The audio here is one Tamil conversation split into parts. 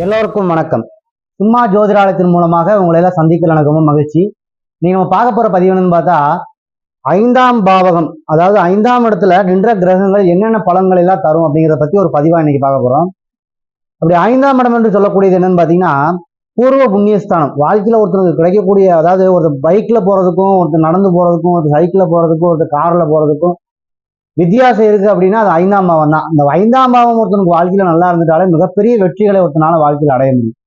எல்லோருக்கும் வணக்கம். சும்மா ஜோதிடாலயத்தின் மூலமாக உங்களை எல்லாம் சந்திக்கல எனக்கு ரொம்ப மகிழ்ச்சி. நீங்க நம்ம பார்க்க போற பதிவு என்னன்னு பார்த்தா ஐந்தாம் பாவகம் அதாவது ஐந்தாம் இடத்துல நின்ற கிரகங்கள் என்னென்ன பலன்கள் எல்லாம் தரும் அப்படிங்கிறத பத்தி ஒரு பதிவா இன்னைக்கு பார்க்க போறோம். அப்படி ஐந்தாம் இடம் என்று சொல்லக்கூடியது என்னன்னு பாத்தீங்கன்னா பூர்வ புண்ணியஸ்தானம். வாழ்க்கையில ஒருத்தருக்கு கிடைக்கக்கூடிய அதாவது ஒரு பைக்ல போறதுக்கும் ஒருத்தர் நடந்து போறதுக்கும் ஒருத்தர் சைக்கிள்ல போறதுக்கும் ஒருத்தர் கார்ல போறதுக்கும் வித்தியாசம் இருக்கு அப்படின்னா அது ஐந்தாம் பாவம் தான். இந்த ஐந்தாம் பாவம் ஒருத்தனுக்கு வாழ்க்கையில நல்லா இருந்துட்டாலே மிகப்பெரிய வெற்றிகளை ஒருத்தனால வாழ்க்கையில் அடைய முடியும்.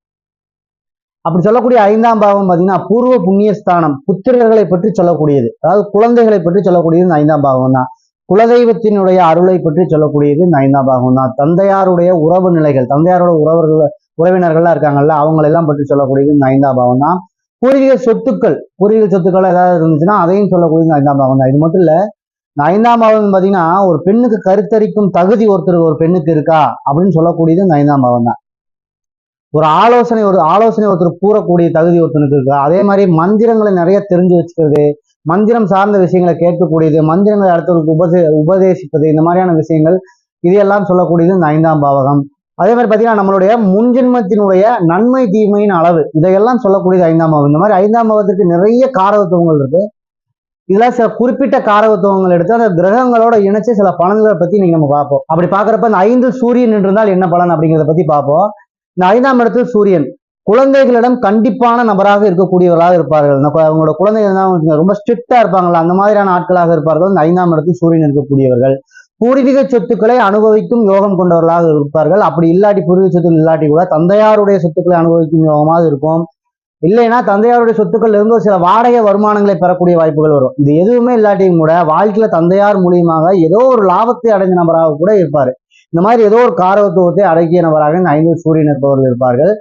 அப்படி சொல்லக்கூடிய ஐந்தாம் பாவம் பார்த்தீங்கன்னா பூர்வ புண்ணியஸ்தானம் புத்திரர்களை பற்றி சொல்லக்கூடியது. அதாவது குழந்தைகளை பற்றி சொல்லக்கூடியது இந்த ஐந்தாம் பாவம் தான். குலதெய்வத்தினுடைய அருளை பற்றி சொல்லக்கூடியது இந்த ஐந்தாம் பாகம் தான். தந்தையாருடைய உறவு நிலைகள் தந்தையாரோட உறவர்கள் உறவினர்கள்லாம் இருக்காங்கல்ல அவங்களெல்லாம் பற்றி சொல்லக்கூடியது இந்த ஐந்தாம் பாகம் தான். பூர்வீக சொத்துக்கள் பூர்வீக சொத்துக்கள் ஏதாவது இருந்துச்சுன்னா அதையும் சொல்லக்கூடியது ஐந்தாம் பாகம் தான். இது மட்டும் இல்ல ஐந்தாம் பாவம் பார்த்தீங்கன்னா ஒரு பெண்ணுக்கு கருத்தரிக்கும் தகுதி ஒருத்தர் ஒரு பெண்ணுக்கு இருக்கா? அப்படின்னு சொல்லக்கூடியது இந்த ஐந்தாம் பாவம் தான். ஒரு ஆலோசனை ஒரு ஆலோசனை ஒருத்தர் கூறக்கூடிய தகுதி ஒருத்தனுக்கு இருக்கா? அதே மாதிரி மந்திரங்களை நிறைய தெரிஞ்சு வச்சுக்கிறது மந்திரம் சார்ந்த விஷயங்களை கேட்கக்கூடியது மந்திரங்களை அடுத்தவர்களுக்கு உபதே உபதேசிப்பது இந்த மாதிரியான விஷயங்கள் இதையெல்லாம் சொல்லக்கூடியது இந்த ஐந்தாம் பாவகம். அதே மாதிரி பார்த்தீங்கன்னா நம்மளுடைய முன்ஜென்மத்தினுடைய நன்மை தீமையின் அளவு இதையெல்லாம் சொல்லக்கூடியது ஐந்தாம் பாவம். இந்த மாதிரி ஐந்தாம் பாவத்திற்கு நிறைய காரகத்துவங்கள் இருக்கு. இதெல்லாம் சில குறிப்பிட்ட காரகத்துவங்கள் எடுத்து அந்த கிரகங்களோட இணைச்சு சில பலன்களை பத்தி நீங்க நம்ம பார்ப்போம். அப்படி பாக்குறப்ப இந்த ஐந்து சூரியன் இருந்தால் என்ன பலன் அப்படிங்கிறத பத்தி பார்ப்போம். இந்த ஐந்தாம் இடத்தில் சூரியன் குழந்தைகளிடம் கண்டிப்பான நபராக இருக்கக்கூடியவர்களாக இருப்பார்கள். இந்த அவங்களோட குழந்தைகள் தான் ரொம்ப ஸ்ட்ரிக்டா இருப்பாங்களா அந்த மாதிரியான ஆட்களாக இருப்பார்கள். இந்த ஐந்தாம் இடத்தில் சூரியன் இருக்கக்கூடியவர்கள். பூர்வீக சொத்துக்களை அனுபவிக்கும் யோகம் கொண்டவர்களாக இருப்பார்கள். அப்படி இல்லாட்டி பூர்வீக சொத்துக்கள் இல்லாட்டி கூட தந்தையாருடைய சொத்துக்களை அனுபவிக்கும் யோகமாக இருக்கும். இல்லைன்னா தந்தையாருடைய சொத்துக்கள் இருந்தோ சில வாடகை வருமானங்களை பெறக்கூடிய வாய்ப்புகள் வரும். இது எதுவுமே இல்லாட்டியும் கூட வாழ்க்கையில தந்தையார் மூலியமாக ஏதோ ஒரு லாபத்தை அடைஞ்ச நபராக கூட இருப்பாரு. இந்த மாதிரி ஏதோ ஒரு காரகத்துவத்தை அடக்கிய நபராக இந்த ஐந்து சூரியன் இருப்பவர்கள் இருப்பார்கள்.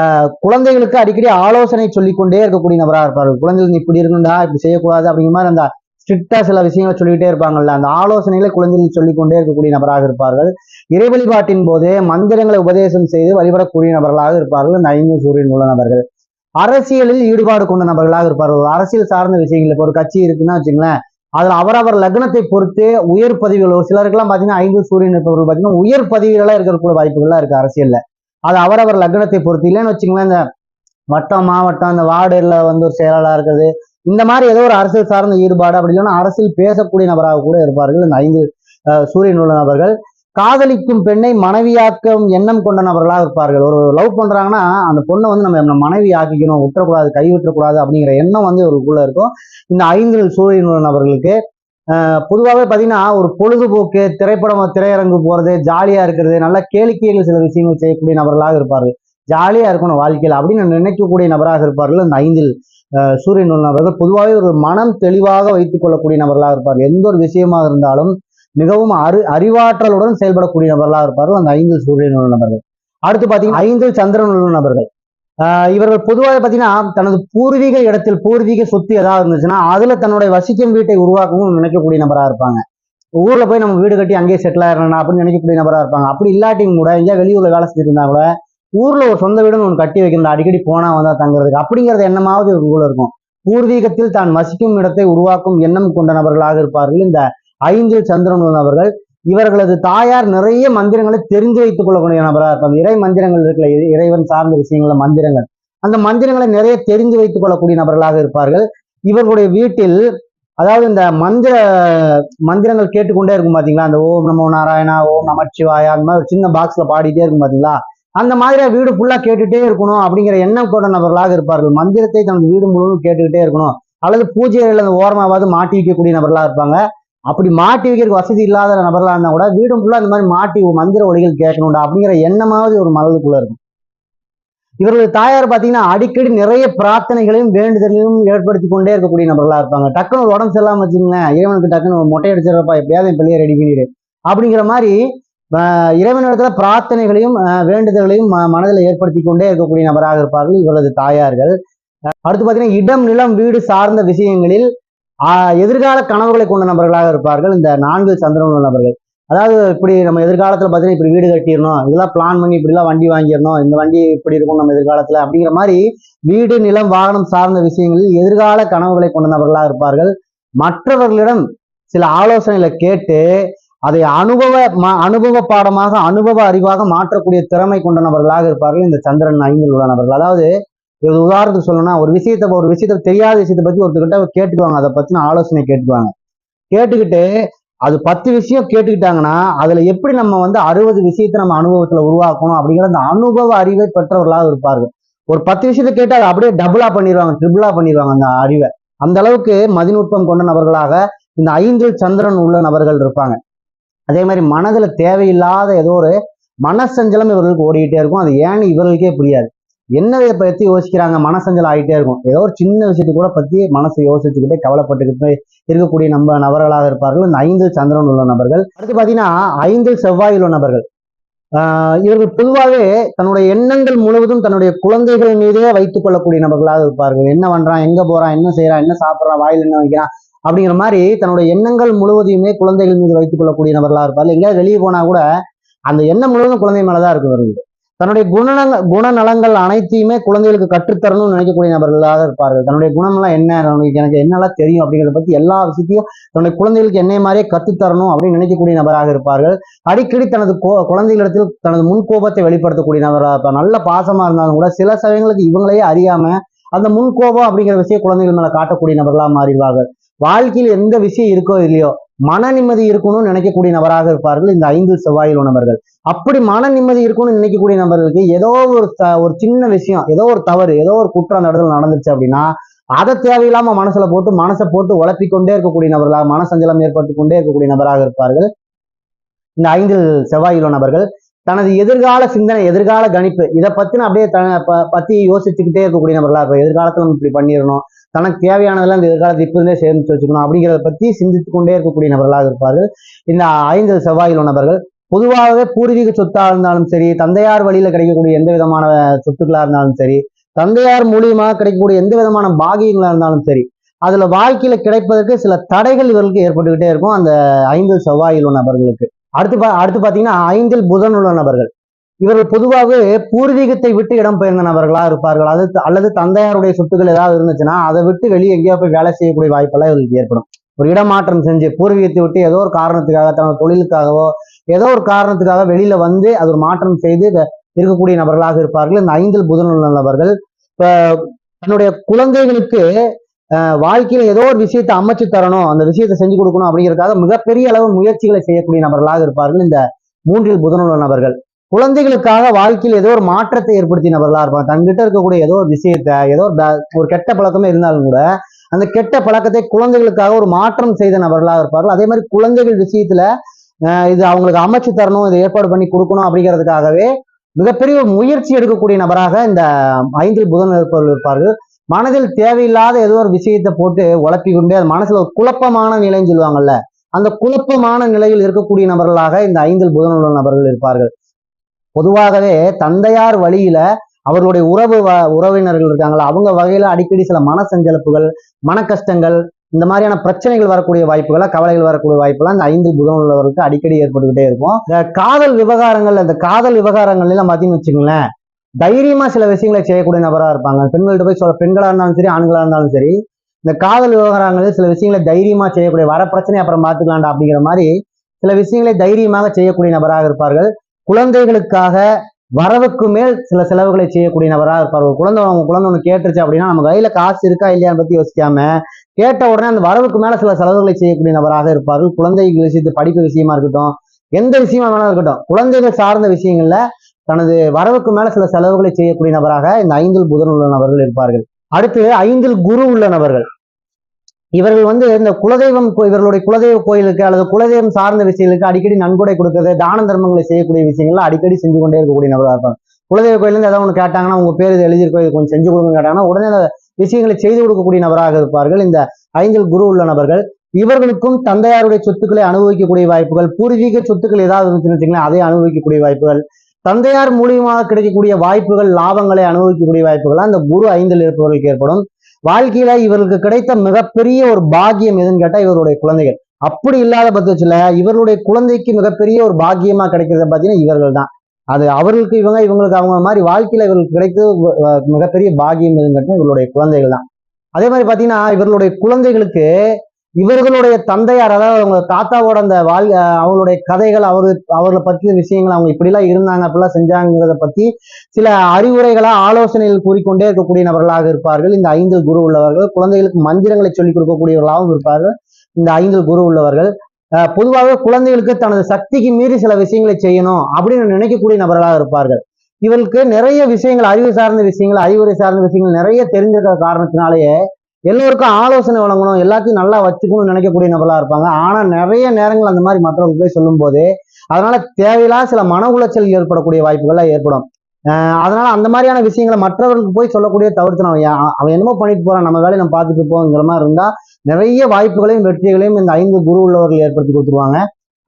ஆஹ் குழந்தைகளுக்கு அடிக்கடி ஆலோசனை சொல்லிக்கொண்டே இருக்கக்கூடிய நபராக இருப்பார்கள். குழந்தைகள் இப்படி இருக்கணும்டா இப்படி செய்யக்கூடாது அப்படிங்கிற மாதிரி அந்த ஸ்ட்ரிக்டா சில விஷயங்களை சொல்லிக்கிட்டே இருப்பாங்கல்ல அந்த ஆலோசனைகளை குழந்தைகள் சொல்லிக்கொண்டே இருக்கக்கூடிய நபராக இருப்பார்கள். இறை வழிபாட்டின் போதே மந்திரங்களை உபதேசம் செய்து வழிபடக்கூடிய நபர்களாக இருப்பார்கள். இந்த ஐந்து சூரியன் உள்ள நபர்கள். அரசியலில் ஈடுபாடு கொண்ட நபர்களாக இருப்பார்கள். ஒரு அரசியல் சார்ந்த விஷயங்கள் இப்போ ஒரு கட்சி இருக்குன்னா வச்சுங்களேன் அதுல அவரவர் லக்னத்தை பொறுத்து உயர் பதவிகள் ஒரு சிலருக்குலாம் பாத்தீங்கன்னா ஐந்து சூரியன் இருப்பவர்கள் பாத்தீங்கன்னா உயர் பதவிகளாக இருக்கக்கூடிய வாய்ப்புகள்லாம் இருக்கு அரசியல்ல. அது அவரவர் லக்னத்தை பொறுத்து. இல்லைன்னு வச்சுங்களேன் இந்த வட்டம் மாவட்டம் இந்த வார்டுல வந்து ஒரு செயலாளராக இருக்கிறது இந்த மாதிரி ஏதோ ஒரு அரசியல் சார்ந்த ஈடுபாடு அப்படி இல்லைன்னா அரசியல் பேசக்கூடிய நபராக கூட இருப்பார்கள். இந்த ஐந்து சூரியன் உள்ள நபர்கள். காதலிக்கும் பெண்ணை மனைவியாக்கும் எண்ணம் கொண்ட நபர்களாக இருப்பார்கள். ஒரு லவ் பண்றாங்கன்னா அந்த பொண்ணை வந்து நம்ம நம்ம மனைவி ஆக்கிக்கணும் விட்டுறக்கூடாது கைவிட்டக்கூடாது அப்படிங்கிற எண்ணம் வந்து இவருக்குள்ள இருக்கும். இந்த ஐந்து சூரியன் நபர்களுக்கு பொதுவாகவே பார்த்தீங்கன்னா ஒரு பொழுதுபோக்கு திரைப்படம் திரையரங்கு போறது ஜாலியா இருக்கிறது நல்ல கேளிக்கைகள் சில விஷயங்கள் செய்யக்கூடிய நபர்களாக இருப்பார்கள். ஜாலியா இருக்கணும் வாழ்க்கையில் அப்படின்னு நினைக்கக்கூடிய நபராக இருப்பார்கள். இந்த ஐந்தில் சூரியன் நபர்கள் பொதுவாகவே ஒரு மனம் தெளிவாக வைத்துக் கொள்ளக்கூடிய நபர்களாக இருப்பார்கள். எந்த ஒரு விஷயமாக இருந்தாலும் மிகவும் அறி அறிவாற்றலுடன் செயல்படக்கூடிய நபர்களாக இருப்பார்கள். அந்த ஐந்து சூரியன் உள்ள நபர்கள். அடுத்து பார்த்தீங்கன்னா ஐந்து சந்திரன் உள்ள நபர்கள். ஆஹ் இவர்கள் பொதுவாக பார்த்தீங்கன்னா தனது பூர்வீக இடத்தில் பூர்வீக சொத்து ஏதாவது இருந்துச்சுன்னா அதுல தன்னுடைய வசிக்கும் வீட்டை உருவாக்கவும் நினைக்கக்கூடிய நபராக இருப்பாங்க. ஊர்ல போய் நம்ம வீடு கட்டி அங்கேயே செட்டில் ஆயிடணும் அப்படின்னு நினைக்கக்கூடிய நபராக இருப்பாங்க. அப்படி இல்லாட்டியும் கூட எங்கேயா வெளியூர்ல வேலை செஞ்சிருந்தா கூட ஊர்ல ஒரு சொந்த வீடுன்னு ஒன்று கட்டி வைக்கணும் அடிக்கடி போனா வந்தா தங்குறதுக்கு அப்படிங்கிறது எண்ணமாவது இவர்களுக்குள்ள இருக்கும். பூர்வீகத்தில் தான் வசிக்கும் இடத்தை உருவாக்கும் எண்ணம் கொண்ட நபர்களாக இருப்பார்கள் இந்த ஐந்தில் சந்திரன் அவர்கள். நபர்கள் இவர்களது தாயார் நிறைய மந்திரங்களை தெரிந்து வைத்துக் கொள்ளக்கூடிய நபராக இருப்பாங்க இறை மந்திரங்கள் இருக்கிற இறைவன் சார்ந்த விஷயங்கள மந்திரங்கள். அந்த மந்திரங்களை நிறைய தெரிந்து வைத்துக் கொள்ளக்கூடிய நபர்களாக இருப்பார்கள். இவர்களுடைய வீட்டில் அதாவது இந்த மந்திர மந்திரங்கள் கேட்டுக்கொண்டே இருக்கும் பாத்தீங்களா? அந்த ஓம் நமோ நாராயணா ஓம் நமச்சிவாயா அந்த மாதிரி ஒரு சின்ன பாக்ஸ்ல பாடிட்டே இருக்கும் பாத்தீங்களா? அந்த மாதிரி வீடு ஃபுல்லா கேட்டுட்டே இருக்கணும் அப்படிங்கிற எண்ணம் கொண்ட நபர்களாக இருப்பார்கள். மந்திரத்தை தனது வீடு முழுவதும் கேட்டுக்கிட்டே இருக்கணும். அல்லது பூஜை அந்த ஓரமாவது மாட்டி வைக்கக்கூடிய நபர்களாக இருப்பாங்க. அப்படி மாட்டி வைக்கிறதுக்கு வசதி இல்லாத நபர்களாக இருந்தா கூட வீடும் ஃபுல்லாக இந்த மாதிரி மாட்டி மந்திர ஒளிகள் கேட்கணும்டா அப்படிங்கிற எண்ணமாவது ஒரு மனதுக்குள்ள இருக்கும். இவர்களுடைய தாயார் பார்த்தீங்கன்னா அடிக்கடி நிறைய பிரார்த்தனைகளையும் வேண்டுதலையும் ஏற்படுத்தி கொண்டே இருக்கக்கூடிய நபர்களாக இருப்பாங்க. டக்குன்னு ஒரு உடம்பு சரியில்லாம வச்சுங்களேன் இறைவனுக்கு டக்குன்னு ஒரு மொட்டை அடிச்சிடறப்பா எப்படியாவது என் பிள்ளையை ரெடி பண்ணிடு. அப்படிங்கிற மாதிரி இறைவனிடத்துல பிரார்த்தனைகளையும் ஆஹ் வேண்டுதல்களையும் ம- மனதில் ஏற்படுத்தி கொண்டே இருக்கக்கூடிய நபராக இருப்பார்கள் இவரது தாயார்கள். அடுத்து பார்த்தீங்கன்னா இடம் நிலம் வீடு சார்ந்த விஷயங்களில் எதிர்கால கனவுகளை கொண்ட நபர்களாக இருப்பார்கள் இந்த நான்கு சந்திரன் உள்ள நபர்கள். அதாவது இப்படி நம்ம எதிர்காலத்தில் பார்த்தீங்கன்னா இப்படி வீடு கட்டிடணும் இதெல்லாம் பிளான் பண்ணி இப்படிலாம் வண்டி வாங்கிடணும் இந்த வண்டி இப்படி இருக்கும் நம்ம எதிர்காலத்தில் அப்படிங்கிற மாதிரி வீடு நிலம் வாகனம் சார்ந்த விஷயங்களில் எதிர்கால கனவுகளை கொண்ட நபர்களாக இருப்பார்கள். மற்றவர்களிடம் சில ஆலோசனைகளை கேட்டு அதை அனுபவ ம- அனுபவ பாடமாக அனுபவ அறிவாக மாற்றக்கூடிய திறமை கொண்ட நபர்களாக இருப்பார்கள் இந்த சந்திரன் ஐந்தில் உள்ள நபர்கள். அதாவது ஒரு உதாரணத்துக்கு சொல்லணும்னா ஒரு விஷயத்த ஒரு விஷயத்த தெரியாத விஷயத்தை பத்தி ஒருத்தர்கிட்ட கேட்டுக்குவாங்க. அதை பத்தின ஆலோசனை கேட்டுக்குவாங்க. கேட்டுக்கிட்டு அது பத்து விஷயம் கேட்டுக்கிட்டாங்கன்னா அதுல எப்படி நம்ம வந்து அறுபது விஷயத்தை நம்ம அனுபவத்துல உருவாக்கணும் அப்படிங்கிற அந்த அனுபவ அறிவை பெற்றவர்களாக இருப்பார்கள். ஒரு பத்து விஷயத்தை கேட்டு அதை அப்படியே டபுளா பண்ணிடுவாங்க ட்ரிபிளா பண்ணிடுவாங்க அந்த அறிவை. அந்த அளவுக்கு மதிநுட்பம் கொண்ட நபர்களாக இந்த ஐந்தில் சந்திரன் உள்ள நபர்கள் இருப்பாங்க. அதே மாதிரி மனதுல தேவையில்லாத ஏதோ ஒரு மனசஞ்சலம் இவர்களுக்கு ஓடிக்கிட்டே இருக்கும். அது ஏன்னு இவர்களுக்கே புரியாது. என்னதை பற்றி பத்தி யோசிக்கிறாங்க? மனசஞ்சல் ஆகிட்டே இருக்கும். ஏதோ ஒரு சின்ன விஷயத்தை கூட பத்தி மனசை யோசிச்சுக்கிட்டே கவலைப்பட்டுக்கிட்டு இருக்கக்கூடிய நம்ம நபர்களாக இருப்பார்கள். இந்த ஐந்தில் சந்திரன் உள்ள நபர்கள். அடுத்து பாத்தீங்கன்னா ஐந்தில் செவ்வாய் உள்ள நபர்கள். ஆஹ் இவர்கள் பொதுவாகவே தன்னுடைய எண்ணங்கள் முழுவதும் தன்னுடைய குழந்தைகள் மீதே வைத்துக் கொள்ளக்கூடிய நபர்களாக இருப்பார்கள். என்ன பண்றான்? எங்க போறான்? என்ன செய்யறான் என்ன சாப்பிட்றான்? வாயில் என்ன வைக்கிறான்? அப்படிங்கிற மாதிரி தன்னுடைய எண்ணங்கள் முழுவதையுமே குழந்தைகள் மீது வைத்துக் கொள்ளக்கூடிய நபர்களாக இருப்பார்கள். எங்கேயாவது வெளியே போனா கூட அந்த எண்ணம் முழுவதும் குழந்தை மேலதான் இருக்கு வருது. தன்னுடைய குணநல குணநலங்கள் அனைத்தையுமே குழந்தைகளுக்கு கற்றுத்தரணும்னு நினைக்கக்கூடிய நபர்களாக இருப்பார்கள். தன்னுடைய குணம்லாம் என்ன? எனக்கு எனக்கு என்னெல்லாம் தெரியும் அப்படிங்கிறத பத்தி எல்லா விஷயத்தையும் தன்னுடைய குழந்தைகளுக்கு என்ன மாதிரியே கற்றுத்தரணும் அப்படின்னு நினைக்கக்கூடிய நபராக இருப்பார்கள். அடிக்கடி தனது கோ- குழந்தைகளிடத்தில் தனது முன்கோபத்தை வெளிப்படுத்தக்கூடிய நபராக இருப்பார். நல்ல பாசமா இருந்தாலும் கூட சில சமயங்களுக்கு இவங்களையே அறியாம அந்த முன்கோபம் அப்படிங்கிற விஷயம் குழந்தைகள் மேல காட்டக்கூடிய நபர்களாக மாறிடுவார்கள். வாழ்க்கையில் எந்த விஷயம் இருக்கோ இல்லையோ மன நிம்மதி இருக்கணும்னு நினைக்கக்கூடிய நபராக இருப்பார்கள் இந்த ஐந்து செவ்வாயில் நபர்கள் அப்படி மன நிம்மதி இருக்கணும்னு நினைக்கக்கூடிய நபர்களுக்கு ஏதோ ஒரு த- ஒரு சின்ன விஷயம் ஏதோ ஒரு தவறு ஏதோ ஒரு குற்றம் அந்த இடத்துல நடந்துச்சு அப்படின்னா அதை தேவையில்லாம மனசுல போட்டு மனசை போட்டு உழப்பிக்கொண்டே இருக்கக்கூடிய நபர்களாக மனசஞ்சலம் ஏற்பட்டு கொண்டே இருக்கக்கூடிய நபராக இருப்பார்கள் இந்த ஐந்தில் செவ்வாயுள்ள நபர்கள் தனது எதிர்கால சிந்தனை எதிர்கால கணிப்பு இதை பத்தின அப்படியே த பத்தி யோசிச்சுக்கிட்டே இருக்கக்கூடிய நபர்களாக இருக்கும் எதிர்காலத்துல நம்ம இப்படி பண்ணிடணும். தனக்கு தேவையானதெல்லாம் இந்த எதிர்காலத்தை இப்போதே சேர்ந்து வச்சுக்கணும். அப்படிங்கிறத பற்றி சிந்தித்து கொண்டே இருக்கக்கூடிய நபர்களாக இருப்பார்கள். இந்த ஐந்து செவ்வாயில் நபர்கள் பொதுவாகவே பூர்வீக சொத்தாக இருந்தாலும் சரி தந்தையார் வழியில் கிடைக்கக்கூடிய எந்த விதமான சொத்துக்களாக இருந்தாலும் சரி தந்தையார் மூலியமாக கிடைக்கக்கூடிய எந்த விதமான பாகியங்களாக இருந்தாலும் சரி அதில் வாழ்க்கையில் கிடைப்பதற்கு சில தடைகள் இவர்களுக்கு ஏற்பட்டுக்கிட்டே இருக்கும். அந்த ஐந்து செவ்வாயில் உள்ள நபர்களுக்கு. அடுத்து பா அடுத்து பார்த்தீங்கன்னா ஐந்தில் புதன் உள்ள நபர்கள். இவர்கள் பொதுவாகவே பூர்வீகத்தை விட்டு இடம் பெயர்ந்த நபர்களா இருப்பார்கள். அது அல்லது தந்தையாருடைய சொத்துக்கள் ஏதாவது இருந்துச்சுன்னா அதை விட்டு வெளியே எங்கேயோ போய் வேலை செய்யக்கூடிய வாய்ப்பெல்லாம் இவர்களுக்கு ஏற்படும். ஒரு இடமாற்றம் செஞ்சு பூர்வீகத்தை விட்டு ஏதோ ஒரு காரணத்துக்காக தனது தொழிலுக்காகவோ ஏதோ ஒரு காரணத்துக்காக வெளியில வந்து அது ஒரு மாற்றம் செய்து இருக்கக்கூடிய நபர்களாக இருப்பார்கள். இந்த ஐந்தில் புதனுள்ள நபர்கள் இப்போ தன்னுடைய குழந்தைகளுக்கு வாழ்க்கையில ஏதோ ஒரு விஷயத்தை அமைச்சு தரணும் அந்த விஷயத்தை செஞ்சு கொடுக்கணும் அப்படிங்கிறதுக்காக மிகப்பெரிய அளவு முயற்சிகளை செய்யக்கூடிய நபர்களாக இருப்பார்கள் இந்த மூன்றில் புதனுள்ள நபர்கள். குழந்தைகளுக்காக வாழ்க்கையில் ஏதோ ஒரு மாற்றத்தை ஏற்படுத்திய நபர்களா இருப்பாங்க. தன்கிட்ட இருக்கக்கூடிய ஏதோ ஒரு விஷயத்த ஏதோ ஒரு ஒரு கெட்ட பழக்கமே இருந்தாலும் கூட அந்த கெட்ட பழக்கத்தை குழந்தைகளுக்காக ஒரு மாற்றம் செய்த நபர்களாக இருப்பார்கள். அதே மாதிரி குழந்தைகள் விஷயத்துல இது அவங்களுக்கு அமைச்சு தரணும் இதை ஏற்பாடு பண்ணி கொடுக்கணும் அப்படிங்கிறதுக்காகவே மிகப்பெரிய முயற்சி எடுக்கக்கூடிய நபராக இந்த ஐந்தில் புதன் இருப்பவர்கள் இருப்பார்கள். மனதில் தேவையில்லாத ஏதோ ஒரு விஷயத்தை போட்டு உழப்பி கொண்டே அது மனசுல ஒரு குழப்பமான நிலைன்னு சொல்லுவாங்கல்ல அந்த குழப்பமான நிலையில் இருக்கக்கூடிய நபர்களாக இந்த ஐந்தில் புதன் உள்ள நபர்கள் இருப்பார்கள். பொதுவாகவே தந்தையார் வழியில அவர்களுடைய உறவு வ- உறவினர்கள் இருக்காங்களா அவங்க வகையில அடிக்கடி சில மன சஞ்சலப்புகள் மன கஷ்டங்கள் இந்த மாதிரியான பிரச்சனைகள் வரக்கூடிய வாய்ப்புகளா கவலைகள் வரக்கூடிய வாய்ப்புலாம் இந்த ஐந்து புதன் உள்ளவர்களுக்கு அடிக்கடி ஏற்பட்டுக்கிட்டே இருக்கும். இந்த காதல் விவகாரங்கள் இந்த காதல் விவகாரங்கள் எல்லாம் பார்த்தீங்கன்னு வச்சுங்களேன் தைரியமா சில விஷயங்களை செய்யக்கூடிய நபரா இருப்பாங்க. பெண்கள்கிட்ட போய் சொல்ல பெண்களா இருந்தாலும் சரி ஆண்களா இருந்தாலும் சரி இந்த காதல் விவகாரங்களில் சில விஷயங்களை தைரியமா செய்யக்கூடிய வர பிரச்சனை அப்புறம் பார்த்துக்கலாம்டா அப்படிங்கிற மாதிரி சில விஷயங்களை தைரியமாக செய்யக்கூடிய நபராக இருப்பார்கள். குழந்தைகளுக்காக வரவுக்கு மேல் சில செலவுகளை செய்யக்கூடிய நபராக இருப்பார். ஒரு குழந்தை அவங்க குழந்தை ஒன்று கேட்டுருச்சு அப்படின்னா நம்ம கையில காசு இருக்கா இல்லையான்னு பத்தி யோசிக்காம கேட்ட உடனே அந்த வரவுக்கு மேல சில செலவுகளை செய்யக்கூடிய நபராக இருப்பார்கள் குழந்தைகள் விஷயத்து படிப்பு விஷயமா இருக்கட்டும் எந்த விஷயமா வேணாலும் இருக்கட்டும் குழந்தைகள் சார்ந்த விஷயங்கள்ல தனது வரவுக்கு மேல சில செலவுகளை செய்யக்கூடிய நபராக இந்த ஐந்தில் புதன் உள்ள நபர்கள் இருப்பார்கள். அடுத்து ஐந்தில் குரு உள்ள நபர்கள். இவர்கள் வந்து இந்த குலதெய்வம் இவர்களுடைய குலதெய்வ கோயிலுக்கு அல்லது குலதெய்வம் சார்ந்த விஷயங்களுக்கு அடிக்கடி நன்கொடை கொடுக்கறது தான தர்மங்களை செய்யக்கூடிய விஷயங்கள்லாம் அடிக்கடி செஞ்சு கொண்டே இருக்கக்கூடிய நபராக இருப்பாங்க. குலதெய்வ கோயிலேருந்து ஏதாவது ஒன்று கேட்டாங்கன்னா உங்க பேர் இது எழுதியிருக்கோ இது கொஞ்சம் செஞ்சு கொடுங்க கேட்டாங்கன்னா உடனே அந்த விஷயங்களை செய்து கொடுக்கக்கூடிய நபராக இருப்பார்கள். இந்த ஐந்தில் குரு உள்ள நபர்கள். இவர்களுக்கும் தந்தையாருடைய சொத்துக்களை அனுபவிக்கக்கூடிய வாய்ப்புகள் பூர்வீக சொத்துக்கள் ஏதாவது இருந்துச்சுன்னு வச்சுங்களேன் அதை அனுபவிக்கக்கூடிய வாய்ப்புகள். தந்தையார் மூலியமாக கிடைக்கக்கூடிய வாய்ப்புகள் லாபங்களை அனுபவிக்கக்கூடிய வாய்ப்புகள் அந்த குரு ஐந்தில் இருப்பவர்களுக்கு ஏற்படும். வாழ்க்கையில இவர்களுக்கு கிடைத்த மிகப்பெரிய ஒரு பாக்கியம் எதுன்னு கேட்டா இவருடைய குழந்தைகள். அப்படி இல்லாத பட்சத்துல இவர்களுடைய குழந்தைக்கு மிகப்பெரிய ஒரு பாக்கியமா கிடைக்கிறது பாத்தீங்கன்னா இவர்கள் தான். அது அவர்களுக்கு இவங்க இவங்களுக்கு அவங்க மாதிரி வாழ்க்கையில இவர்களுக்கு கிடைத்த மிகப்பெரிய பாக்கியம் எதுன்னு கேட்டா இவர்களுடைய குழந்தைகள் தான். அதே மாதிரி பாத்தீங்கன்னா இவர்களுடைய குழந்தைகளுக்கு இவர்களுடைய தந்தையார் அதாவது அவங்க தாத்தாவோட அந்த வாழ் அவங்களுடைய கதைகள் அவரு அவர்களை பற்றிய விஷயங்கள் அவங்க இப்படிலாம் இருந்தாங்க அப்படிலாம் செஞ்சாங்கிறத பத்தி சில அறிவுரைகளா ஆலோசனைகள் கூறிக்கொண்டே இருக்கக்கூடிய நபர்களாக இருப்பார்கள். இந்த ஐந்து குரு உள்ளவர்கள் குழந்தைகளுக்கு மந்திரங்களை சொல்லிக் கொடுக்கக்கூடியவர்களாகவும் இருப்பார்கள். இந்த ஐந்து குரு உள்ளவர்கள் அஹ் பொதுவாக குழந்தைகளுக்கு தனது சக்திக்கு மீறி சில விஷயங்களை செய்யணும் அப்படின்னு நினைக்கக்கூடிய நபர்களாக இருப்பார்கள். இவர்களுக்கு நிறைய விஷயங்கள் அறிவு சார்ந்த விஷயங்கள் அறிவுரை சார்ந்த விஷயங்கள் நிறைய தெரிஞ்சிருக்கிற காரணத்தினாலேயே எல்லோருக்கும் ஆலோசனை வழங்கணும் எல்லாத்தையும் நல்லா வச்சுக்கணும்னு நினைக்கக்கூடிய நபர்களா இருப்பாங்க. ஆனா நிறைய நேரங்கள் அந்த மாதிரி மற்றவங்க போய் சொல்லும் போது அதனால தேவையில்லா சில மன உளைச்சல் ஏற்படக்கூடிய வாய்ப்புகள்லாம் ஏற்படும். அதனால அந்த மாதிரியான விஷயங்களை மற்றவர்களுக்கு போய் சொல்லக்கூடிய தவிர்த்து அவன் அவன் என்னமோ பண்ணிட்டு போறான் நம்ம வேலையை நம்ம பார்த்துட்டு போங்கிற மாதிரி இருந்தா நிறைய வாய்ப்புகளையும் வெற்றிகளையும் இந்த ஐந்து குரு உள்ளவர்கள் ஏற்படுத்தி கொடுத்துருவாங்க.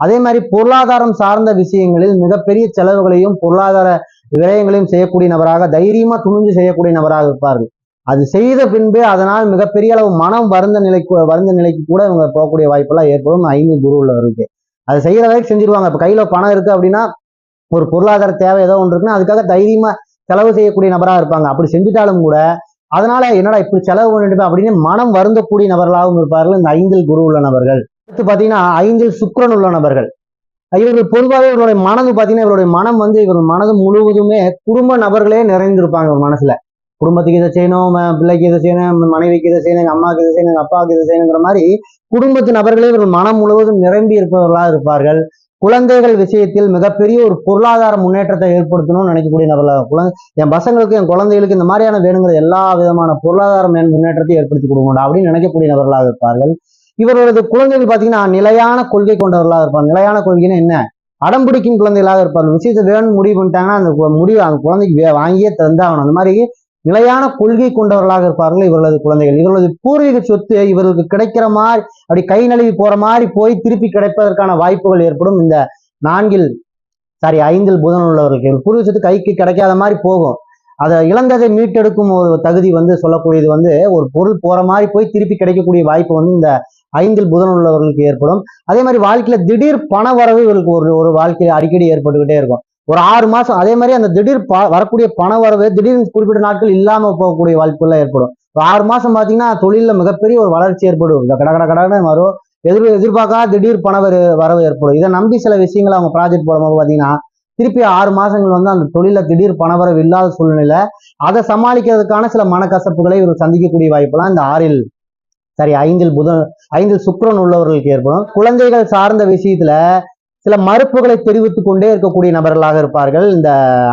அதே மாதிரி பொருளாதாரம் சார்ந்த விஷயங்களில் மிகப்பெரிய செலவுகளையும் பொருளாதார விரயங்களையும் செய்யக்கூடிய நபராக தைரியமா துணிஞ்சு செய்யக்கூடிய நபராக இருப்பார்கள். அது செய்த பின்பு அதனால் மிகப்பெரிய அளவு மனம் வருந்த நிலைக்கு வருந்த நிலைக்கு கூட இவங்க போகக்கூடிய வாய்ப்பெல்லாம் ஏற்படும். ஐந்து குரு இருக்கு. அது செய்கிற வரைக்கும் செஞ்சிருவாங்க. இப்போ கையில் பணம் இருக்கு அப்படின்னா ஒரு பொருளாதார தேவை ஏதோ ஒன்று இருக்குன்னா அதுக்காக தைரியமாக செலவு செய்யக்கூடிய நபராக இருப்பாங்க. அப்படி செஞ்சுட்டாலும் கூட அதனால என்னடா இப்படி செலவு பண்ணிட்டு அப்படின்னு மனம் வருந்தக்கூடிய நபர்களாகவும் இருப்பார்கள். இந்த ஐந்தில் குரு உள்ள நபர்கள். அடுத்து பார்த்தீங்கன்னா ஐந்தில் சுக்கரன் உள்ள நபர்கள். இவர்கள் பொதுவாகவே இவருடைய மனது பார்த்தீங்கன்னா இவருடைய மனம் வந்து இவர் மனது முழுவதுமே குடும்ப நபர்களே நிறைந்திருப்பாங்க இவர் மனசுல. குடும்பத்துக்கு இதை செய்யணும் பிள்ளைக்கு இதை செய்யணும் மனைவிக்கு இதை செய்யணும் எங்கள் அம்மாவுக்கு இதை செய்யணும் எங்கள் அப்பாவுக்கு இதை செய்யணுங்கிற மாதிரி குடும்பத்து நபர்களே இவர்கள் மனம் முழுவதும் நிரம்பி இருப்பவர்களாக இருப்பார்கள். குழந்தைகள் விஷயத்தில் மிகப்பெரிய ஒரு பொருளாதார முன்னேற்றத்தை ஏற்படுத்தணும்னு நினைக்கக்கூடிய நபர்களாக குழந்தை என் பசங்களுக்கு என் குழந்தைகளுக்கு இந்த மாதிரியான வேணுங்கிற எல்லா விதமான பொருளாதார மேன் முன்னேற்றத்தை ஏற்படுத்தி கொடுக்கணும் அப்படின்னு நினைக்கக்கூடிய நபர்களாக இருப்பார்கள். இவர்களது குழந்தைகள் பார்த்தீங்கன்னா நிலையான கொள்கை கொண்டவர்களாக இருப்பாங்க. நிலையான கொள்கைன்னா என்ன? அடம்பிடிக்கும் குழந்தைகளாக இருப்பார்கள். விஷயத்தை வேணும்னு முடிவு பண்ணிட்டாங்கன்னா அந்த முடிவு அந்த குழந்தைக்கு வாங்கியே தந்தாகணும். அந்த மாதிரி நிலையான கொள்கை கொண்டவர்களாக இருப்பார்கள் இவர்களது குழந்தைகள். இவர்களது பூர்வீக சொத்து இவர்களுக்கு கிடைக்கிற மாதிரி அப்படி கை நழுவி போற மாதிரி போய் திருப்பி கிடைப்பதற்கான வாய்ப்புகள் ஏற்படும். இந்த நான்கில் சாரி ஐந்தில் புதன் உள்ளவர்களுக்கு. பூர்வீக சொத்து கைக்கு கிடைக்காத மாதிரி போகும். அதை இழந்ததை மீட்டெடுக்கும் ஒரு தகுதி வந்து சொல்லக்கூடியது வந்து ஒரு பொருள் போற மாதிரி போய் திருப்பி கிடைக்கக்கூடிய வாய்ப்பு வந்து இந்த ஐந்தில் புதன் உள்ளவர்களுக்கு ஏற்படும். அதே மாதிரி வாழ்க்கையில திடீர் பண வரவு இவருக்கு ஒரு ஒரு வாழ்க்கையில அடிக்கடி ஏற்பட்டுக்கிட்டே இருக்கும். ஒரு ஆறு மாசம் அதே மாதிரி அந்த திடீர் ப வரக்கூடிய பண வரவு திடீர்னு குறிப்பிட்ட நாட்கள் இல்லாம போகக்கூடிய வாய்ப்புகள் ஏற்படும். ஒரு ஆறு மாசம் பாத்தீங்கன்னா தொழில மிகப்பெரிய ஒரு வளர்ச்சி ஏற்படும். இந்த கட கட கடன்னு வரும். எதிர் எதிர்பார்க்காத திடீர் பண வரவு ஏற்படும். இதை நம்பி சில விஷயங்களை அவங்க ப்ராஜெக்ட் போடும்போது பாத்தீங்கன்னா திருப்பி ஆறு மாசங்கள் வந்து அந்த தொழில திடீர் பணவரவு இல்லாத சூழ்நிலை அதை சமாளிக்கிறதுக்கான சில மனக்கசப்புகளை இவர் சந்திக்கக்கூடிய வாய்ப்புலாம் இந்த ஆறில் சரி ஐந்தில் புதன் ஐந்தில் சுக்கரன் உள்ளவர்களுக்கு ஏற்படும். குழந்தைகள் சார்ந்த விஷயத்துல சில மறுப்புகளை தெரிவித்துக் கொண்டே இருக்கக்கூடிய நபர்களாக இருப்பார்கள். இந்த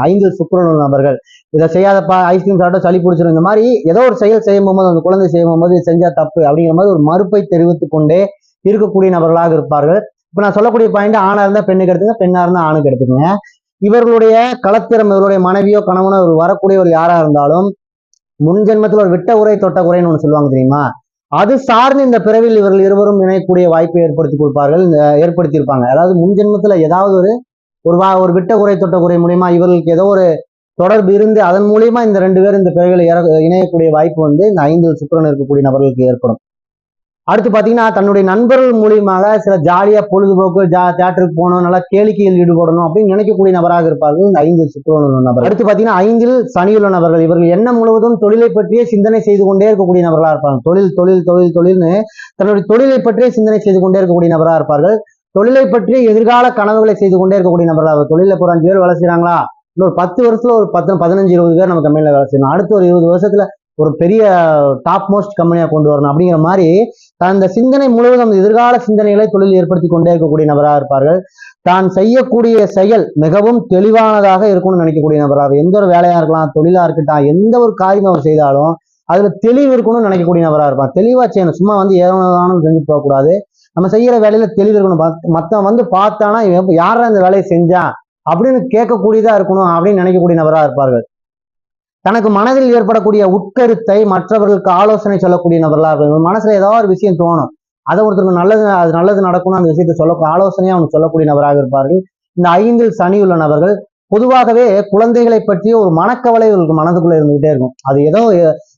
ஐந்தில் சுக்கிரன் நபர்கள். இதை செய்யாதப்பா ஐஸ்கிரீம் சாப்பிட்டா சளி பிடிச்சிடும் இந்த மாதிரி ஏதோ ஒரு செயல் செய்யும் போது அந்த குழந்தை செய்யும் போது செஞ்சா தப்பு அப்படிங்கிற மாதிரி ஒரு மறுப்பை தெரிவித்துக் கொண்டே இருக்கக்கூடிய நபர்களாக இருப்பார்கள். இப்ப நான் சொல்லக்கூடிய பாயிண்ட் ஆணா இருந்தா பெண்ணுக்கு எடுத்துங்க. பெண்ணா இருந்தா ஆணுக்கு எடுத்துக்கங்க. இவர்களுடைய களத்திறம் இவருடைய மனைவியோ கணவனோ இவர் வரக்கூடிய ஒரு யாரா இருந்தாலும் முன் ஜென்மத்துல ஒரு விட்ட உரை தொட்ட குறைன்னு ஒன்று சொல்லுவாங்க தெரியுமா? அது சார்ந்து இந்த பிறவியில் இவர்கள் இருவரும் இணையக்கூடிய வாய்ப்பை ஏற்படுத்தி கொடுப்பார்கள் ஏற்படுத்தியிருப்பாங்க. ஏற்படுத்தி இருப்பாங்க அதாவது முன்ஜென்மத்தில் ஏதாவது ஒரு ஒரு வா ஒரு விட்ட குறை தொட்ட குறை மூலியமா இவர்களுக்கு ஏதோ ஒரு தொடர்பு இருந்து அதன் மூலியமா இந்த ரெண்டு பேரும் இந்த பிறவியில் இற- இணையக்கூடிய வாய்ப்பு வந்து இந்த ஐந்து சுக்கரன் இருக்கக்கூடிய நபர்களுக்கு ஏற்படும். அடுத்து பாத்தீங்கன்னா தன்னுடைய நண்பர்கள் மூலியமாக சில ஜாலியா பொழுதுபோக்கு ஜா தியேட்டருக்கு போகணும் நல்லா கேளிக்கையில் ஈடுபடணும் அப்படின்னு நினைக்கக்கூடிய நபராக இருப்பார்கள் இந்த ஐந்து சுற்றுலா நபர் அடுத்து பாத்தீங்கன்னா ஐந்தில் சனியுள்ள நபர்கள். இவர்கள் எண்ணம் முழுவதும் தொழிலை பற்றியே சிந்தனை செய்து கொண்டே இருக்கக்கூடிய நபர்களாக இருப்பாங்க தொழில் தொழில் தொழில் தொழில்னு தன்னுடைய தொழிலை பற்றியே சிந்தனை செய்து கொண்டே இருக்கக்கூடிய நபராக இருப்பார்கள். தொழிலை பற்றிய எதிர்கால கனவுகளை செய்து கொண்டே இருக்கக்கூடிய நபர்களாக தொழில ஒரு அஞ்சு பேர் வேலை செய்றாங்களா? இன்னொரு பத்து வருஷத்துல ஒரு பத்து பதினஞ்சு இருபது பேர் நம்ம கம்பெனியில் வேலை செய்யணும். அடுத்த ஒரு இருபது வருஷத்துல ஒரு பெரிய டாப் மோஸ்ட் கம்பெனியா கொண்டு வரணும் அப்படிங்கிற மாதிரி அந்த சிந்தனை முழுவதும் எதிர்கால சிந்தனைகளை தொழில் ஏற்படுத்தி கொண்டே இருக்கக்கூடிய நபராக இருப்பார்கள். தான் செய்யக்கூடிய செயல் மிகவும் தெளிவானதாக இருக்கும்னு நினைக்கக்கூடிய நபராக எந்த ஒரு வேலையாக இருக்கலாம் தொழிலாக இருக்கட்டும் எந்த ஒரு காரியம் அவர் செய்தாலும் அதில் தெளிவு இருக்கணும்னு நினைக்கக்கூடிய நபராக இருப்பான் தெளிவாக செய்யணும். சும்மா வந்து ஏதானும் செஞ்சு போகக்கூடாது. நம்ம செய்யற வேலையில தெளிவு இருக்கணும். மற்றவன் மத்தவன் வந்து பார்த்தானா இவன் யாரா இந்த வேலையை செஞ்சான் அப்படின்னு கேட்கக்கூடியதா இருக்கணும் அப்படின்னு நினைக்கக்கூடிய நபராக இருப்பார்கள். தனக்கு மனதில் ஏற்படக்கூடிய உட்கருத்தை மற்றவர்களுக்கு ஆலோசனை சொல்லக்கூடிய நபர்களா இருக்கும் மனசுல ஏதாவது ஒரு விஷயம் தோணும். அதை ஒருத்தருக்கு நல்லது அது நல்லது நடக்கும்னு அந்த விஷயத்தை சொல்ல ஆலோசனையா அவங்க சொல்லக்கூடிய நபராக இருப்பார்கள். இந்த ஐந்தில் சனி உள்ள நபர்கள் பொதுவாகவே குழந்தைகளை பற்றிய ஒரு மனக்கவலை இவர்களுக்கு மனதுக்குள்ள இருந்துகிட்டே இருக்கும். அது ஏதோ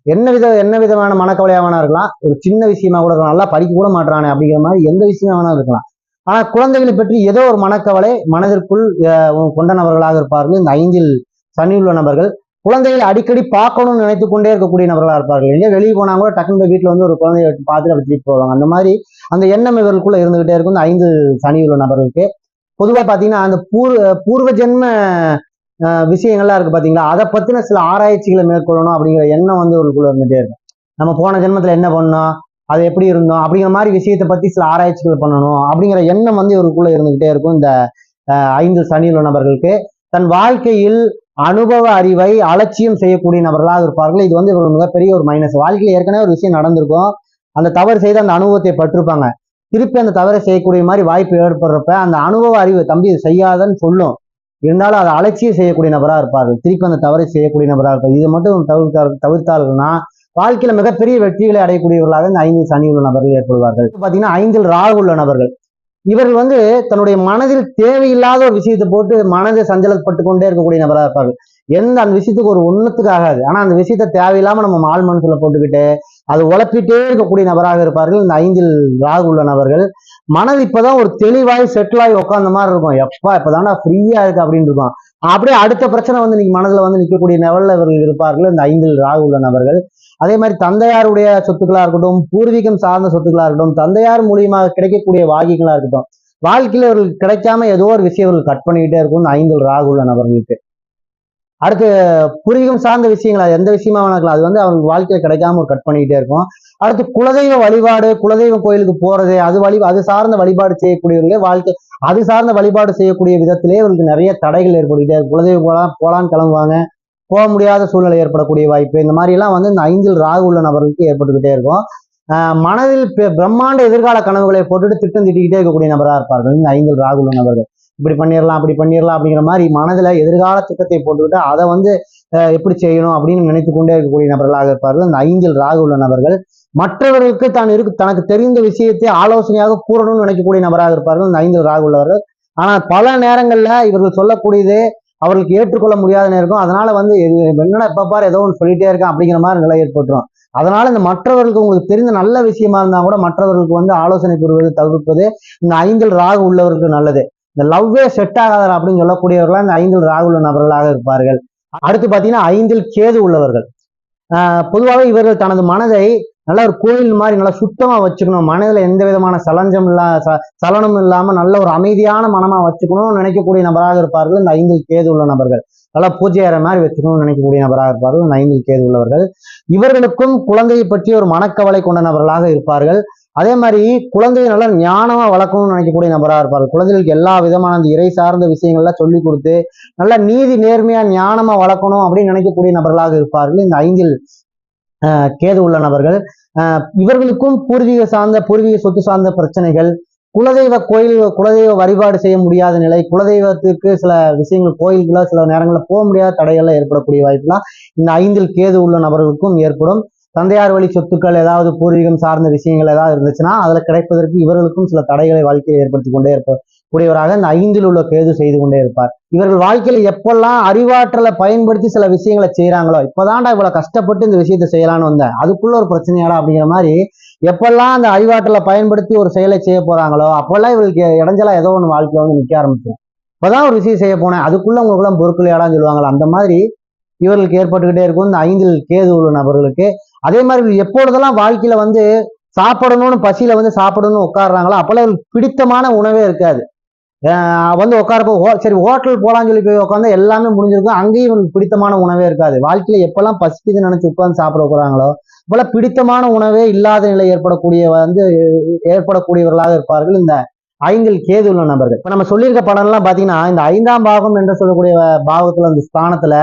என்ன வித என்ன விதமான மனக்கவலையாக வேணா இருக்கலாம். ஒரு சின்ன விஷயமா கூட இருக்கலாம். நல்லா படிக்க கூட மாட்டானே அப்படிங்கிற மாதிரி எந்த விஷயமா வேணா இருக்கலாம். ஆனா குழந்தைகளை பற்றி ஏதோ ஒரு மனக்கவலை மனதிற்குள் அஹ், கொண்ட நபர்களாக இருப்பார்கள். இந்த ஐந்தில் சனி உள்ள நபர்கள் குழந்தைகளை அடிக்கடி பார்க்கணும்னு நினைத்து கொண்டே இருக்கக்கூடிய நபர்களாக இருப்பார்கள். இல்லையா வெளியே போனா கூட டக்குனு போய் வந்து ஒரு குழந்தைய பார்த்துட்டு அப்படி திருப்பி போவாங்க. அந்த மாதிரி அந்த எண்ணம் இவர்களுக்குள்ள இருந்துகிட்டே இருக்கும். இந்த ஐந்து சனி உள்ள நபர்களுக்கு. பொதுவாக பார்த்தீங்கன்னா அந்த பூர்வ பூர்வ ஜென்ம விஷயங்கள்லாம் இருக்கு பார்த்தீங்களா அதை பற்றின சில ஆராய்ச்சிகளை மேற்கொள்ளணும் அப்படிங்கிற எண்ணம் வந்து இவர்களுக்குள்ள இருந்துகிட்டே இருக்கும். நம்ம போன ஜென்மத்தில் என்ன பண்ணோம்? அது எப்படி இருந்தோம்? அப்படிங்கிற மாதிரி விஷயத்தை பற்றி சில ஆராய்ச்சிகள் பண்ணணும் அப்படிங்கிற எண்ணம் வந்து இவருக்குள்ள இருந்துகிட்டே இருக்கும். இந்த ஐந்து ஐந்து சனியுள்ள நபர்களுக்கு. தன் வாழ்க்கையில் அனுபவ அறிவை அலட்சியம் செய்யக்கூடிய நபர்களாக இருப்பார்கள். இது வந்து இவர்கள் மிகப்பெரிய ஒரு மைனஸ் வாழ்க்கையில் ஏற்கனவே ஒரு விஷயம் நடந்திருக்கும். அந்த தவறு செய்து அந்த அனுபவத்தை பட்டிருப்பாங்க திருப்பி அந்த தவறை செய்யக்கூடிய மாதிரி வாய்ப்பு ஏற்படுறப்ப அந்த அனுபவ அறிவு தம்பி செய்யாதன்னு சொல்லும். இருந்தாலும் அதை அலட்சியம் செய்யக்கூடிய நபராக இருப்பார்கள். திருப்பி அந்த தவறை செய்யக்கூடிய நபராக இருப்பார் இதை மட்டும் தவிர்த்தார் தவிர்த்தார்கள்னா வாழ்க்கையில மிகப்பெரிய வெற்றிகளை அடையக்கூடியவர்களாக இந்த ஐந்து சனி உள்ள நபர்கள் ஏற்படுவார்கள். பார்த்தீங்கன்னா பாத்தீங்கன்னா ஐந்தில் ராகு உள்ள நபர்கள். இவர்கள் வந்து தன்னுடைய மனதில் தேவையில்லாத ஒரு விஷயத்தை போட்டு மனதை சஞ்சலப்பட்டு கொண்டே இருக்கக்கூடிய நபராக இருப்பார்கள். எந்த அந்த விஷயத்துக்கு ஒரு உண்ணத்துக்கு ஆகாது. ஆனா அந்த விஷயத்த தேவையில்லாமல் நம்ம ஆள் மனசுல போட்டுக்கிட்டு அது உழப்பிட்டே இருக்கக்கூடிய நபராக இருப்பார்கள். இந்த ஐந்தில் ராகு உள்ள நபர்கள். மனது இப்பதான் ஒரு தெளிவாய் செட்டில் ஆகி உட்காந்த மாதிரி இருக்கும். எப்பா இப்போதானா ஃப்ரீயா இருக்கு அப்படின்னு இருக்கும். அப்படியே அடுத்த பிரச்சனை வந்து இன்னைக்கு மனதுல வந்து நிற்கக்கூடிய லெவலில் இவர்கள் இருப்பார்கள். இந்த ஐந்தில் ராகு உள்ள நபர்கள். அதே மாதிரி தந்தையாருடைய சொத்துக்களா இருக்கட்டும் பூர்வீகம் சார்ந்த சொத்துக்களா இருக்கட்டும் தந்தையார் மூலியமாக கிடைக்கக்கூடிய வாகிகளா இருக்கட்டும் வாழ்க்கையில இவர்களுக்கு கிடைக்காம ஏதோ ஒரு விஷயம் இவர்கள் கட் பண்ணிக்கிட்டே இருக்கும்னு ஐந்தில் ராகு உள்ள நபர்களுக்கு அடுத்து பூர்வீகம் சார்ந்த விஷயங்கள் அது எந்த விஷயமா வேணாக்கலாம் அது வந்து அவங்க வாழ்க்கையில கிடைக்காம ஒரு கட் பண்ணிக்கிட்டே இருக்கும். அடுத்து குலதெய்வ வழிபாடு குலதெய்வ கோயிலுக்கு போறது அது வழி அது சார்ந்த வழிபாடு செய்யக்கூடியவர்களே வாழ்க்கை அது சார்ந்த வழிபாடு செய்யக்கூடிய விதத்திலே இவங்களுக்கு நிறைய தடைகள் ஏற்பட்டுக்கிட்டே இருக்கும் குலதெய்வம் போலாம் போலான்னு கிளம்புவாங்க. போக முடியாத சூழ்நிலை ஏற்படக்கூடிய வாய்ப்பு. இந்த மாதிரிலாம் வந்து இந்த ஐந்தில் ராகு உள்ள நபர்களுக்கு ஏற்பட்டுக்கிட்டே இருக்கும். மனதில் பிரம்மாண்ட எதிர்கால கனவுகளை போட்டுட்டு திட்டம் திட்டிக்கிட்டே இருக்கக்கூடிய நபராக இருப்பார்கள். இந்த ஐந்தில் ராகு உள்ள நபர்கள். இப்படி பண்ணிடலாம் அப்படி பண்ணிடலாம் அப்படிங்கிற மாதிரி மனதில் எதிர்கால திட்டத்தை போட்டுக்கிட்டு அதை வந்து எப்படி செய்யணும் அப்படின்னு நினைத்து கொண்டே இருக்கக்கூடிய நபர்களாக இருப்பார்கள். இந்த ஐந்தில் ராகு உள்ள நபர்கள். மற்றவர்களுக்கு தான் இருக்கு தனக்கு தெரிந்த விஷயத்தை ஆலோசனையாக கூறணும்னு நினைக்கக்கூடிய நபராக இருப்பார்கள். இந்த ஐந்தில் ராகு உள்ளவர்கள். ஆனால் பல நேரங்களில் இவர்கள் சொல்லக்கூடியது அவர்களுக்கு ஏற்றுக்கொள்ள முடியாத நேரம் அதனால வந்து என்னடா எப்ப பாரு ஏதோ ஒன்று சொல்லிட்டே இருக்கான் அப்படிங்கிற மாதிரி நிலை ஏற்பட்டுரும். அதனால இந்த மற்றவர்களுக்கு உங்களுக்கு தெரிந்த நல்ல விஷயமா இருந்தா கூட மற்றவர்களுக்கு வந்து ஆலோசனை கூறுவது தவிர்ப்பது இந்த ஐந்தில் ராகு உள்ளவர்களுக்கு நல்லது. இந்த லவ்வே செட் ஆகாத அப்படின்னு சொல்லக்கூடியவர்களா இந்த ஐந்தில் ராகு உள்ள நபர்களாக இருப்பார்கள். அடுத்து பாத்தீங்கன்னா ஐந்தில் கேது உள்ளவர்கள். ஆஹ் பொதுவாக இவர்கள் தனது மனதை நல்ல ஒரு கோயில் மாதிரி நல்லா சுத்தமா வச்சுக்கணும். மனதில் எந்த விதமான சலஞ்சம் இல்லா ச- சலனம் இல்லாம நல்ல ஒரு அமைதியான மனமா வச்சுக்கணும்னு நினைக்கக்கூடிய நபராக இருப்பார்கள் இந்த ஐந்தில் கேது உள்ள நபர்கள். நல்லா பூஜை அறை மாதிரி வச்சுக்கணும்னு நினைக்கக்கூடிய நபராக இருப்பார்கள் இந்த ஐந்தில் கேது உள்ளவர்கள். இவர்களுக்கும் குழந்தையை பற்றி ஒரு மனக்கவலை கொண்ட நபர்களாக இருப்பார்கள். அதே மாதிரி குழந்தையை நல்லா ஞானமா வளர்க்கணும்னு நினைக்கக்கூடிய நபராக இருப்பார்கள். குழந்தைகளுக்கு எல்லா விதமான அந்த இறை சார்ந்த விஷயங்கள்லாம் சொல்லி கொடுத்து நல்லா நீதி நேர்மையா ஞானமா வளர்க்கணும் அப்படின்னு நினைக்கக்கூடிய நபர்களாக இருப்பார்கள் இந்த ஐந்தில் கேது உள்ள நபர்கள். ஆஹ், இவர்களுக்கும் பூர்வீக சார்ந்த பூர்வீக சொத்து சார்ந்த பிரச்சனைகள் குலதெய்வ கோயில் குலதெய்வ வழிபாடு செய்ய முடியாத நிலை குலதெய்வத்திற்கு சில விஷயங்கள் கோயிலுக்குள்ள சில நேரங்களில் போக முடியாத தடைகள்லாம் ஏற்படக்கூடிய வாய்ப்புலாம் இந்த ஐந்தில் கேது உள்ள நபர்களுக்கும் ஏற்படும். தந்தையார் வழி சொத்துக்கள் ஏதாவது பூர்வீகம் சார்ந்த விஷயங்கள் ஏதாவது இருந்துச்சுன்னா அதில் கிடைப்பதற்கு இவர்களுக்கும் சில தடைகளை வாழ்க்கையில் ஏற்படுத்தி கொண்டே இருப்ப கூடியவராக இந்த ஐந்தில் உள்ள கேது செய்து கொண்டே இருப்பார். இவர்கள் வாழ்க்கையில எப்பெல்லாம் அறிவாற்றலை பயன்படுத்தி சில விஷயங்களை செய்யறாங்களோ இப்பதான்டா இவ்வளவு கஷ்டப்பட்டு இந்த விஷயத்த செய்யலாம்னு வந்தேன். அதுக்குள்ள ஒரு பிரச்சனையாடா அப்படிங்கிற மாதிரி எப்பெல்லாம் அந்த அறிவாற்றலை பயன்படுத்தி ஒரு செயலை செய்ய போறாங்களோ அப்பெல்லாம் இவர்களுக்கு இடைஞ்சலா ஏதோ ஒன்று வாழ்க்கையில வந்து நிக்க ஆரம்பிச்சிடும் இப்பதான் ஒரு விஷயம் செய்ய போனேன். அதுக்குள்ள உங்களுக்குலாம் பொருட்களையாடான்னு சொல்லுவாங்களா அந்த மாதிரி இவர்களுக்கு ஏற்பட்டுக்கிட்டே இருக்கும் இந்த ஐந்தில் கேது உள்ள நபர்களுக்கு. அதே மாதிரி எப்பொழுதெல்லாம் வாழ்க்கையில வந்து சாப்பிடணும்னு பசியில வந்து சாப்பிடணும்னு உட்காடுறாங்களோ அப்பெல்லாம் இவர்களுக்கு பிடித்தமான உணவே இருக்காது. வந்து உட்காரப்போ ஹோ சரி ஹோட்டல் போகலான்னு சொல்லி போய் உட்காந்து எல்லாமே முடிஞ்சிருக்கும். அங்கேயும் இவனுக்கு பிடித்தமான உணவே இருக்காது. வாழ்க்கையில எப்பெல்லாம் பசிக்குதுன்னு நினைச்சு உட்காந்து சாப்பிட உட்காராங்களோ அப்பெல்லாம் பிடித்தமான உணவே இல்லாத நிலை ஏற்படக்கூடிய வந்து ஏற்படக்கூடியவர்களாக இருப்பார்கள் இந்த ஐந்தில் கேது உள்ள நபர்கள். இப்போ நம்ம சொல்லியிருக்க படம்லாம் பார்த்தீங்கன்னா இந்த ஐந்தாம் பாகம் என்று சொல்லக்கூடிய பாவத்துல அந்த ஸ்தானத்தில்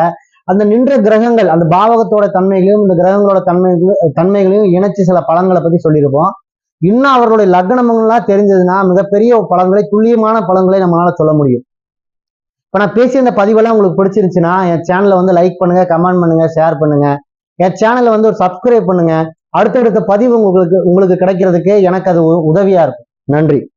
அந்த நின்ற கிரகங்கள் அந்த பாவகத்தோட தன்மைகளையும் இந்த கிரகங்களோட தன்மைகளையும் தன்மைகளையும் இணைச்சு சில பலன்களை பற்றி சொல்லியிருப்போம். இன்னும் அவர்களுடைய லக்னமெல்லாம் தெரிஞ்சதுன்னா மிகப்பெரிய பலன்களை துல்லியமான பலன்களை நம்மளால சொல்ல முடியும். இப்போ நான் பேசிய இந்த பதிவெல்லாம் உங்களுக்கு பிடிச்சிருந்துச்சுன்னா என் சேனலை வந்து லைக் பண்ணுங்க கமெண்ட் பண்ணுங்க ஷேர் பண்ணுங்க. என் சேனலை வந்து ஒரு சப்ஸ்கிரைப் பண்ணுங்க. அடுத்தடுத்த பதிவு உங்களுக்கு உங்களுக்கு கிடைக்கிறதுக்கு எனக்கு அது உ- உதவியா இருக்கும். நன்றி.